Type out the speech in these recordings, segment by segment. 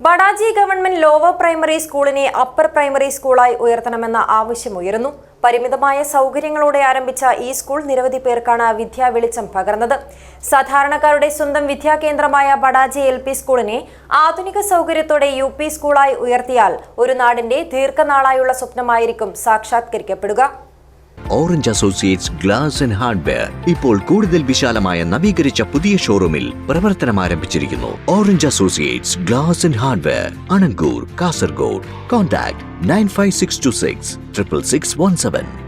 Badaji government lower primary സ്കൂളിനെ upper primary സ്കൂളായി ഉയർത്തണമെന്ന ആവശ്യമുയരുന്നു പരിമിതമായ സൗകര്യങ്ങളോടെ ആരംഭിച്ച ഈ സ്കൂൾ നിരവധി പേർക്കാണ് വിദ്യാ വെളിച്ചം പകർന്നത്. സാധാരണക്കാരുടെ സ്വന്തം വിദ്യാകേന്ദ്രമായ ബഡാജി എൽ പി സ്കൂളിനെ ആധുനിക സൗകര്യത്തോടെ യു പി സ്കൂളായി ഉയർത്തിയാൽ ഒരു നാടിന്റെ ദീർഘനാളായുള്ള സ്വപ്നമായിരിക്കും സാക്ഷാത്കരിക്കപ്പെടുക. Orange associates glass and hardware ഇപ്പോൾ കൂടുതൽ വിശാലമായ നവീകരിച്ച പുതിയ ഷോറൂമിൽ പ്രവർത്തനം ആരംഭിച്ചിരിക്കുന്നു. Orange associates glass and hardware Anangoor Kasaragod contact nine five six two six triple six one seven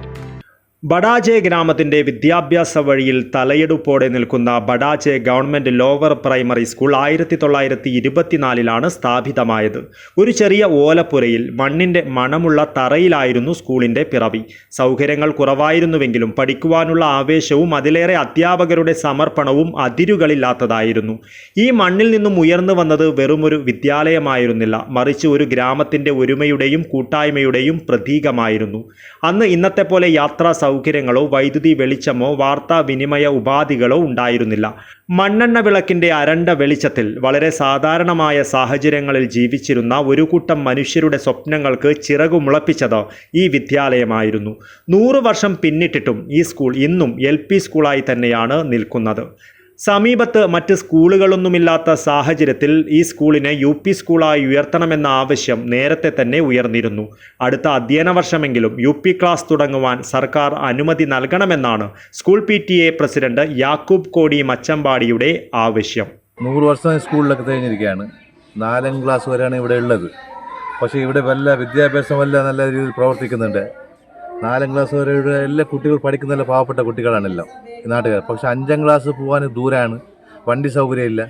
Badaje ഗ്രാമത്തിന്റെ വിദ്യാഭ്യാസ വഴിയിൽ തലയെടുപ്പോടെ നിൽക്കുന്ന Badaje government lower primary school ആയിരത്തി തൊള്ളായിരത്തി ഇരുപത്തിനാലിലാണ് സ്ഥാപിതമായത്. ഒരു ചെറിയ ഓലപ്പുരയിൽ മണ്ണിന്റെ മണമുള്ള തറയിലായിരുന്നു സ്കൂളിന്റെ പിറവി. സൗകര്യങ്ങൾ കുറവായിരുന്നുവെങ്കിലും പഠിക്കുവാനുള്ള ആവേശവും അതിലേറെ അധ്യാപകരുടെ സമർപ്പണവും അതിരുകളില്ലാത്തതായിരുന്നു. ഈ മണ്ണിൽ നിന്നും ഉയർന്നു വന്നത് വെറുമൊരു വിദ്യാലയമായിരുന്നില്ല മറിച്ച് ഒരു ഗ്രാമത്തിന്റെ ഒരുമയുടെയും കൂട്ടായ്മയുടെയും പ്രതീകമായിരുന്നു. അന്ന് ഇന്നത്തെ പോലെ യാത്രാ സൗകര്യങ്ങളോ വൈദ്യുതി വെളിച്ചമോ വാർത്താവിനിമയ ഉപാധികളോ ഉണ്ടായിരുന്നില്ല. മണ്ണെണ്ണ വിളക്കിന്റെ അരണ്ട വെളിച്ചത്തിൽ വളരെ സാധാരണമായ സാഹചര്യങ്ങളിൽ ജീവിച്ചിരുന്ന ഒരു കൂട്ടം മനുഷ്യരുടെ സ്വപ്നങ്ങൾക്ക് ചിറകുമുളപ്പിച്ചത് ഈ വിദ്യാലയമായിരുന്നു. നൂറു വർഷം പിന്നിട്ടിട്ടും ഈ സ്കൂൾ ഇന്നും എൽ സ്കൂളായി തന്നെയാണ് നിൽക്കുന്നത്. സമീപത്ത് മറ്റ് സ്കൂളുകളൊന്നുമില്ലാത്ത സാഹചര്യത്തിൽ ഈ സ്കൂളിനെ യു പി സ്കൂളായി ഉയർത്തണമെന്ന ആവശ്യം നേരത്തെ തന്നെ ഉയർന്നിരുന്നു. അടുത്ത അധ്യയന വർഷമെങ്കിലും യു പി ക്ലാസ് തുടങ്ങുവാൻ സർക്കാർ അനുമതി നൽകണമെന്നാണ് school P T A president Yakub Kodi മച്ചമ്പാടിയുടെ ആവശ്യം. നൂറ് വർഷം സ്കൂളിലൊക്കെ കഴിഞ്ഞിരിക്കുകയാണ്. നാലാം ക്ലാസ് വരെയാണ് ഇവിടെ ഉള്ളത്. പക്ഷേ ഇവിടെ വല്ല വിദ്യാഭ്യാസം വല്ല നല്ല രീതിയിൽ പ്രവർത്തിക്കുന്നുണ്ട്. നാലാം ക്ലാസ് വരെ ഇവിടെ എല്ലാ കുട്ടികൾ പഠിക്കുന്ന പാവപ്പെട്ട കുട്ടികളാണെല്ലാം നാട്ടുകാർ. പക്ഷെ അഞ്ചാം ക്ലാസ് പോകാൻ ദൂരമാണ് വണ്ടി സൗകര്യമില്ല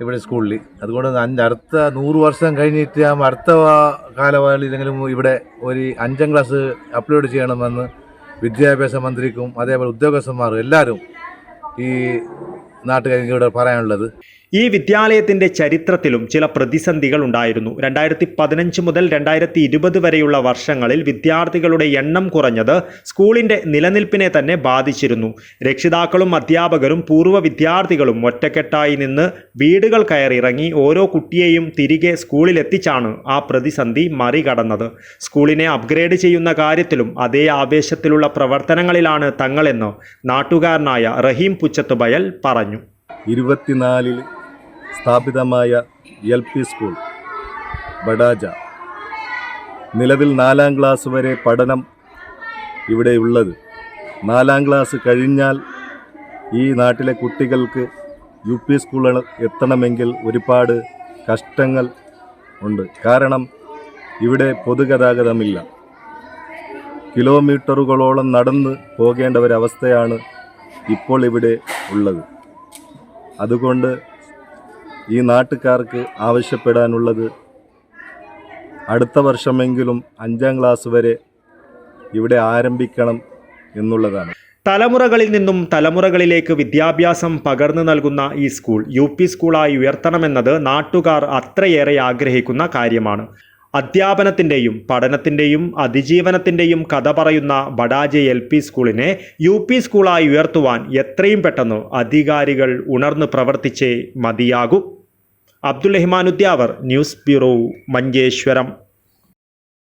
ഇവിടെ സ്കൂളിൽ. അതുകൊണ്ട് അഞ്ച് അടുത്ത നൂറ് വർഷം കഴിഞ്ഞിട്ട് അടുത്ത കാലവാളിലെങ്കിലും ഇവിടെ ഒരു അഞ്ചാം ക്ലാസ് അപ്ലോഡ് ചെയ്യണമെന്ന് വിദ്യാഭ്യാസ മന്ത്രിക്കും അതേപോലെ ഉദ്യോഗസ്ഥന്മാരും എല്ലാവരും ഈ നാട്ടുകാർക്ക് ഇവിടെ പറയാനുള്ളത്. ഈ വിദ്യാലയത്തിന്റെ ചരിത്രത്തിലും ചില പ്രതിസന്ധികൾ ഉണ്ടായിരുന്നു. രണ്ടായിരത്തി പതിനഞ്ച് മുതൽ രണ്ടായിരത്തി ഇരുപത് വരെയുള്ള വർഷങ്ങളിൽ വിദ്യാർത്ഥികളുടെ എണ്ണം കുറഞ്ഞത് സ്കൂളിന്റെ നിലനിൽപ്പിനെ തന്നെ ബാധിച്ചിരുന്നു. രക്ഷിതാക്കളും അധ്യാപകരും പൂർവ വിദ്യാർത്ഥികളും ഒറ്റക്കെട്ടായി നിന്ന് വീടുകൾ കയറിയിറങ്ങി ഓരോ കുട്ടിയെയും തിരികെ സ്കൂളിലെത്തിച്ചാണ് ആ പ്രതിസന്ധി മറികടന്നത്. സ്കൂളിനെ അപ്ഗ്രേഡ് ചെയ്യുന്ന കാര്യത്തിലും അതേ ആവേശത്തിലുള്ള പ്രവർത്തനങ്ങളിലാണ് തങ്ങളെന്ന് നാട്ടുകാരനായ റഹീം പുച്ചത്തുബയൽ പറഞ്ഞു. ഇരുപത്തിനാലിൽ സ്ഥാപിതമായ എൽ പി സ്കൂൾ ബഡാജ. നിലവിൽ നാലാം ക്ലാസ് വരെ പഠനം ഇവിടെയുള്ളത് നാലാം ക്ലാസ് കഴിഞ്ഞാൽ ഈ നാട്ടിലെ കുട്ടികൾക്ക് യു പി സ്കൂളുകൾ എത്തണമെങ്കിൽ ഒരുപാട് കഷ്ടങ്ങൾ ഉണ്ട്. കാരണം ഇവിടെ പൊതുഗതാഗതമില്ല. കിലോമീറ്ററുകളോളം നടന്ന് പോകേണ്ട ഒരവസ്ഥയാണ് ഇപ്പോൾ ഇവിടെ ഉള്ളത്. അതുകൊണ്ട് ഈ നാട്ടുകാർക്ക് ആവശ്യപ്പെടാനുള്ളത് അടുത്ത വർഷമെങ്കിലും അഞ്ചാം ക്ലാസ് വരെ ഇവിടെ ആരംഭിക്കണം എന്നുള്ളതാണ്. തലമുറകളിൽ നിന്നും തലമുറകളിലേക്ക് വിദ്യാഭ്യാസം പകർന്നു നൽകുന്ന ഈ സ്കൂൾ യു പി സ്കൂളായി ഉയർത്തണമെന്നത് നാട്ടുകാർ അത്രയേറെ ആഗ്രഹിക്കുന്ന കാര്യമാണ്. അധ്യാപനത്തിന്റെയും പഠനത്തിന്റെയും അതിജീവനത്തിന്റെയും കഥ പറയുന്ന ബഡാജെ എൽ പി സ്കൂളിനെ യു പി സ്കൂളായി ഉയർത്തുവാൻ എത്രയും പെട്ടെന്ന് അധികാരികൾ ഉണർന്ന് പ്രവർത്തിച്ചേ മതിയാകൂ. Abdul Rahman Udyavar news bureau Manjeshwaram.